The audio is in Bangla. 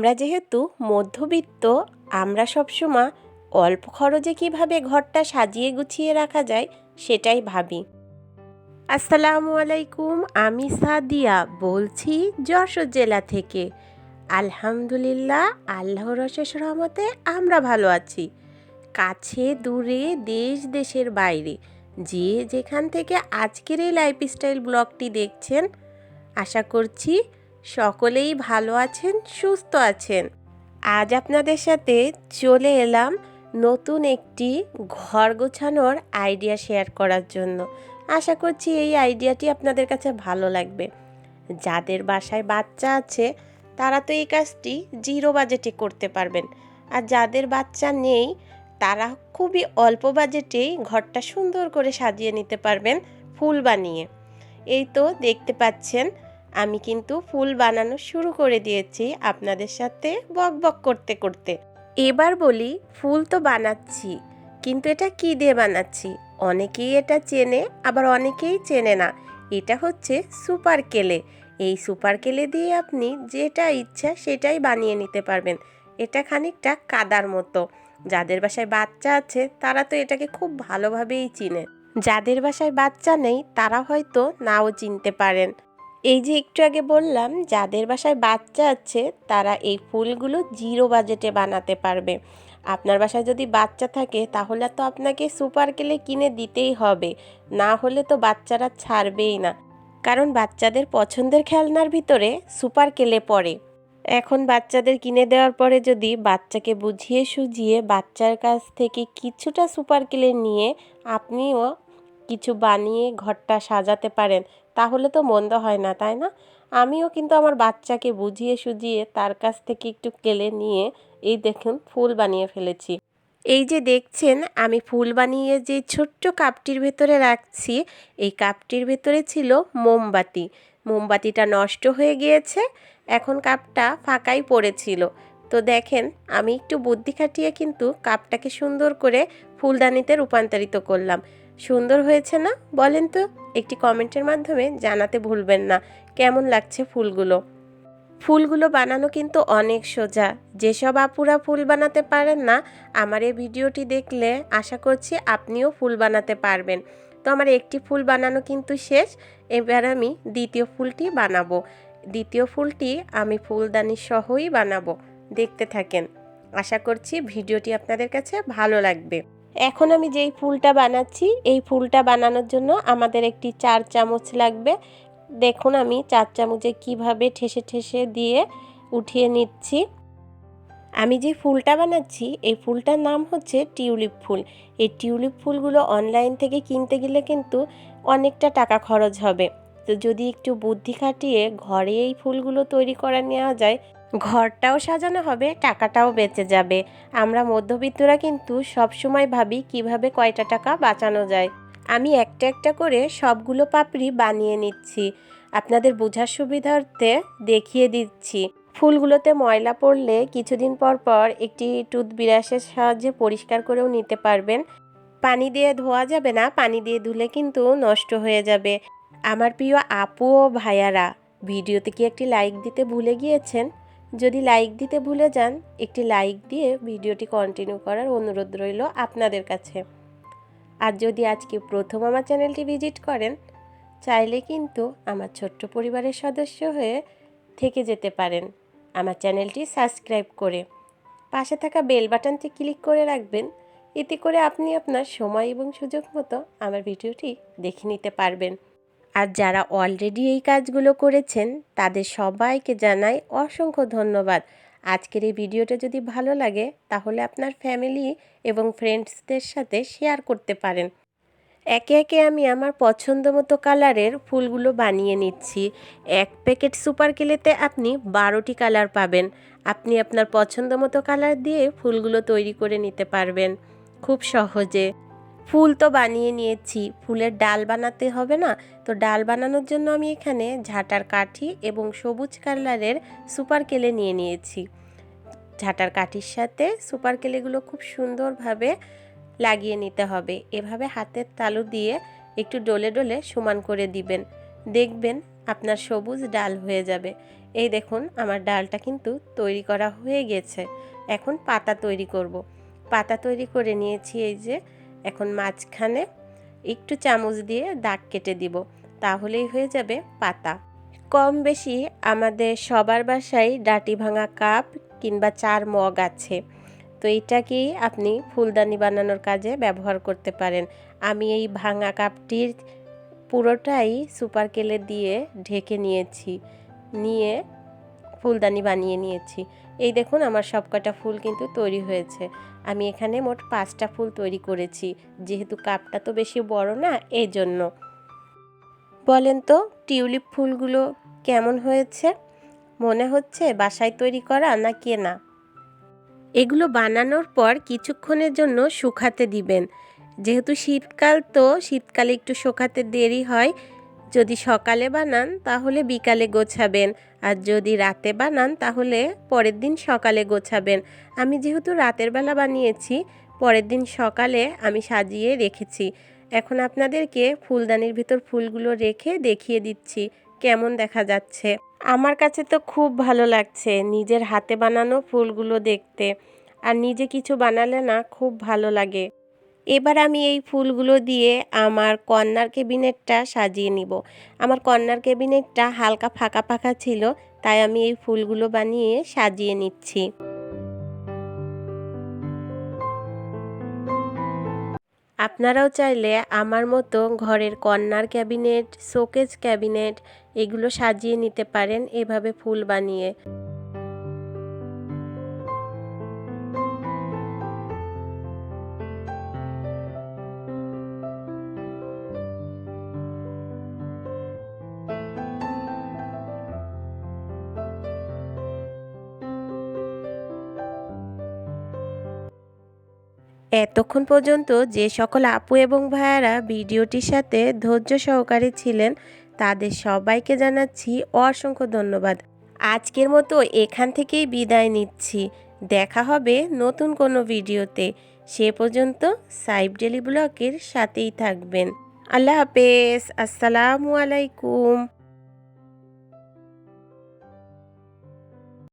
আমরা যেহেতু মধ্যবিত্ত, আমরা সবসময় অল্প খরচে কীভাবে ঘরটা সাজিয়ে গুছিয়ে রাখা যায় সেটাই ভাবি। আসসালামু আলাইকুম, আমি সাদিয়া বলছি যশোর জেলা থেকে। আলহামদুলিল্লাহ, আল্লাহর অশেষ রহমতে আমরা ভালো আছি। কাছে, দূরে, দেশ, দেশের বাইরে। যে যেখান থেকে আজকের এই লাইফস্টাইল ব্লগটি দেখছেন, আশা করছি সকলেই ভালো আছেন, সুস্থ আছেন। আজ আপনাদের সাথে চলে এলাম নতুন একটি ঘর গোছানোর আইডিয়া শেয়ার করার জন্য। আশা করছি এই আইডিয়াটি আপনাদের কাছে ভালো লাগবে। যাদের বাসায় বাচ্চা আছে, তারা তো এই কাজটি জিরো বাজেটে করতে পারবেন। আর যাদের বাচ্চা নেই, তারা খুবই অল্প বাজেটেই ঘরটা সুন্দর করে সাজিয়ে নিতে পারবেন, ফুল বানিয়ে। এই তো দেখতে পাচ্ছেন আমি কিন্তু ফুল বানানো শুরু করে দিয়েছি আপনাদের সাথে বক বক করতে করতে। এবার বলি, ফুল তো বানাচ্ছি, কিন্তু এটা কি দিয়ে বানাচ্ছি? অনেকেই এটা চেনে, আবার অনেকেই চেনে না। এটা হচ্ছে সুপার কেলে। এই সুপার কেলে দিয়ে আপনি যেটা ইচ্ছা সেটাই বানিয়ে নিতে পারবেন। এটা খানিকটা কাদার মতো। যাদের বাসায় বাচ্চা আছে, তারা তো এটাকে খুব ভালোভাবেই চিনে। যাদের বাসায় বাচ্চা নেই, তারা হয়তো নাও চিনতে পারেন। এই যে একটু আগে বললাম, যাদের বাসায় বাচ্চা আছে, তারা এই ফুলগুলো জিরো বাজেটে বানাতে পারবে। আপনার বাসায় যদি বাচ্চা থাকে, তাহলে তো আপনাকে সুপার কেলে কিনে দিতেই হবে। না হলে তো বাচ্চারা ছাড়বেই না। কারণ বাচ্চাদের পছন্দের খেলনার ভিতরে সুপার কেলে পড়ে। এখন বাচ্চাদের কিনে দেওয়ার পরে যদি বাচ্চাকে বুঝিয়ে সুঝিয়ে বাচ্চার কাছ থেকে কিছুটা সুপার কেলে নিয়ে আপনিও কিছু বানিয়ে ঘরটা সাজাতে পারেন। তাহলে তো মন্দ হয় না, তাই না? আমিও কিন্তু আমার বাচ্চাকে বুঝিয়ে সুঝিয়ে তার কাছ থেকে একটু কেলে নিয়ে এই দেখুন ফুল বানিয়ে ফেলেছি। এই যে দেখছেন, আমি ফুল বানিয়ে যে ছোট্ট কাপটির ভেতরে রাখছি, এই কাপটির ভেতরে ছিল মোমবাতি। মোমবাতিটা নষ্ট হয়ে গিয়েছে, এখন কাপটা ফাঁকাই পড়েছিল। তো দেখেন, আমি একটু বুদ্ধি খাটিয়ে কিন্তু কাপটাকে সুন্দর করে ফুলদানিতে রূপান্তরিত করলাম। সুন্দর হয়েছে না? বলেন তো। একটি কমেন্টের মাধ্যমে জানাতে ভুলবেন না। কেমন লাগছে ফুলগুলো? ফুলগুলো বানানো কিন্তু অনেক সোজা। যেসব আপুরা ফুল বানাতে পারেন না, আমার এই ভিডিওটি দেখলে আশা করছি আপনিও ফুল বানাতে পারবেন। তো আমার একটি ফুল বানানো কিন্তু শেষ। এবার আমি দ্বিতীয় ফুলটি বানাবো। দ্বিতীয় ফুলটি আমি ফুলদানি সহই বানাবো। দেখতে থাকেন। আশা করছি ভিডিওটি আপনাদের কাছে ভালো লাগবে। এখন আমি যেই ফুলটা বানাচ্ছি, এই ফুলটা বানানোর জন্য আমাদের একটি চার চামচ লাগবে। দেখুন আমি চার চামচে কীভাবে ঠেসে ঠেসে দিয়ে উঠিয়ে নিচ্ছি। আমি যে ফুলটা বানাচ্ছি, এই ফুলটার নাম হচ্ছে টিউলিপ ফুল। এই টিউলিপ ফুলগুলো অনলাইন থেকে কিনতে গেলে কিন্তু অনেকটা টাকা খরচ হবে। তো যদি একটু বুদ্ধি খাটিয়ে ঘরে এই ফুলগুলো তৈরি করে নেওয়া যায় ঘরটাও সাজানো হবে, টাকাটাও বেঁচে যাবে। আমরা মধ্যবিত্তরা কিন্তু সবসময় ভাবি কীভাবে কয়টা টাকা বাঁচানো যায়। আমি একটা একটা করে সবগুলো পাপড়ি বানিয়ে নিচ্ছি। আপনাদের বোঝার সুবিধার্থে দেখিয়ে দিচ্ছি। ফুলগুলোতে ময়লা পড়লে কিছুদিন পর পর একটি টুথব্রাশের সাহায্যে পরিষ্কার করেও নিতে পারবেন। পানি দিয়ে ধোয়া যাবে না, পানি দিয়ে ধুলে কিন্তু নষ্ট হয়ে যাবে। আমার প্রিয় আপু ও ভাইয়ারা, ভিডিওতে কি একটি লাইক দিতে ভুলে গিয়েছেন? যদি লাইক দিতে ভুলে যান, একটি লাইক দিয়ে ভিডিওটি কন্টিনিউ করার অনুরোধ রইল আপনাদের কাছে। আর যদি আজকে প্রথম আমার চ্যানেলটি ভিজিট করেন, চাইলে কিন্তু আমার ছোট্ট পরিবারের সদস্য হয়ে থেকে যেতে পারেন। আমার চ্যানেলটি সাবস্ক্রাইব করে পাশে থাকা বেল বাটনটি ক্লিক করে রাখবেন। এতে করে আপনি আপনার সময় এবং সুযোগ মতো আমার ভিডিওটি দেখে নিতে পারবেন। আর যারা অলরেডি এই কাজগুলো করেছেন, তাদের সবাইকে জানাই অসংখ্য ধন্যবাদ। আজকের এই ভিডিওটা যদি ভালো লাগে, তাহলে আপনার ফ্যামিলি এবং ফ্রেন্ডসদের সাথে শেয়ার করতে পারেন। একে একে আমি আমার পছন্দ মতো কালারের ফুলগুলো বানিয়ে নিচ্ছি। এক প্যাকেট সুপার কেলেতে আপনি বারোটি কালার পাবেন। আপনি আপনার পছন্দ মতো কালার দিয়ে ফুলগুলো তৈরি করে নিতে পারবেন। খুব সহজে। ফুল তো বানিয়ে নিয়েছি। ফুলের ডাল বানাতে হবে না? তো ডাল বানানোর জন্য আমি এখানে ঝাঁটার কাঠি এবং সবুজ কালারের সুপার কেলে নিয়ে নিয়েছি। ঝাঁটার কাঠির সাথে সুপার কেলেগুলো খুব সুন্দরভাবে লাগিয়ে নিতে হবে। এভাবে হাতের তালু দিয়ে একটু ডলে ডলে সমান করে দিবেন। দেখবেন আপনার সবুজ ডাল হয়ে যাবে। এই দেখুন, আমার ডালটা কিন্তু তৈরি করা হয়ে গেছে। এখন পাতা তৈরি করব। পাতা তৈরি করে নিয়েছি এই যে এখন মাঝখানে একটু চামচ দিয়ে দাগ কেটে দিব, তাহলেই হয়ে যাবে পাতা। কম বেশি আমাদের সবার বাসায় ডাটি ভাঙা কাপ কিংবা চার মগ আছে। তো এইটাকেই আপনি ফুলদানি বানানোর কাজে ব্যবহার করতে পারেন। আমি এই ভাঙা কাপটির পুরোটাই সুপার কেলে দিয়ে ঢেকে নিয়েছি। নিয়ে ফুলদানি বানিয়ে নিয়েছি। এই দেখুন আমার সবকটা ফুল কিন্তু তৈরি হয়েছে। আমি এখানে মোট পাঁচটা ফুল তৈরি করেছি। যেহেতু কাপটা তো বেশি বড় না এই জন্য বলেন তো, টিউলিপ ফুলগুলো কেমন হয়েছে? মনে হচ্ছে বাসায় তৈরি করা না কেনা? এগুলো বানানোর পর কিছুক্ষণের জন্য শুকাতে দিবেন। যেহেতু শীতকাল তো, শীতকালে একটু শুকাতে দেরি হয় যদি সকালে বানান, তাহলে বিকালে গোছাবেন। আর যদি রাতে বানান, তাহলে পরের দিন সকালে গোছাবেন। আমি যেহেতু রাতের বেলা বানিয়েছি, পরের দিন সকালে আমি সাজিয়ে রেখেছি। এখন আপনাদেরকে ফুলদানির ভিতর ফুলগুলো রেখে দেখিয়ে দিচ্ছি, কেমন দেখা যাচ্ছে। আমার কাছে তো খুব ভালো লাগছে নিজের হাতে বানানো ফুলগুলো দেখতে। আর নিজে কিছু বানালে না খুব ভালো লাগে। এবার আমি এই ফুলগুলো দিয়ে আমার কর্নার কেবিনেটটা সাজিয়ে নিব। আমার কর্নার কেবিনেটটা হালকা ফাঁকা ফাঁকা ছিল, তাই আমি এই ফুলগুলো বানিয়ে সাজিয়ে নিচ্ছি। আপনারাও চাইলে আমার মতো ঘরের কর্নার ক্যাবিনেট শোকেজ ক্যাবিনেট এগুলো সাজিয়ে নিতে পারেন এভাবে ফুল বানিয়ে। এতক্ষণ পর্যন্ত যে সকল আপু এবং ভাইয়ারা ভিডিওটির সাথে ধৈর্য সহকারে ছিলেন, তাদের সবাইকে জানাচ্ছি অসংখ্য ধন্যবাদ। আজকের মতো এখান থেকেই বিদায় নিচ্ছি। দেখা হবে নতুন কোনো ভিডিওতে। সে পর্যন্ত সাইব ডেলি ব্লকের সাথেই থাকবেন। আল্লাহ হাফেজ। আসসালামু আলাইকুম।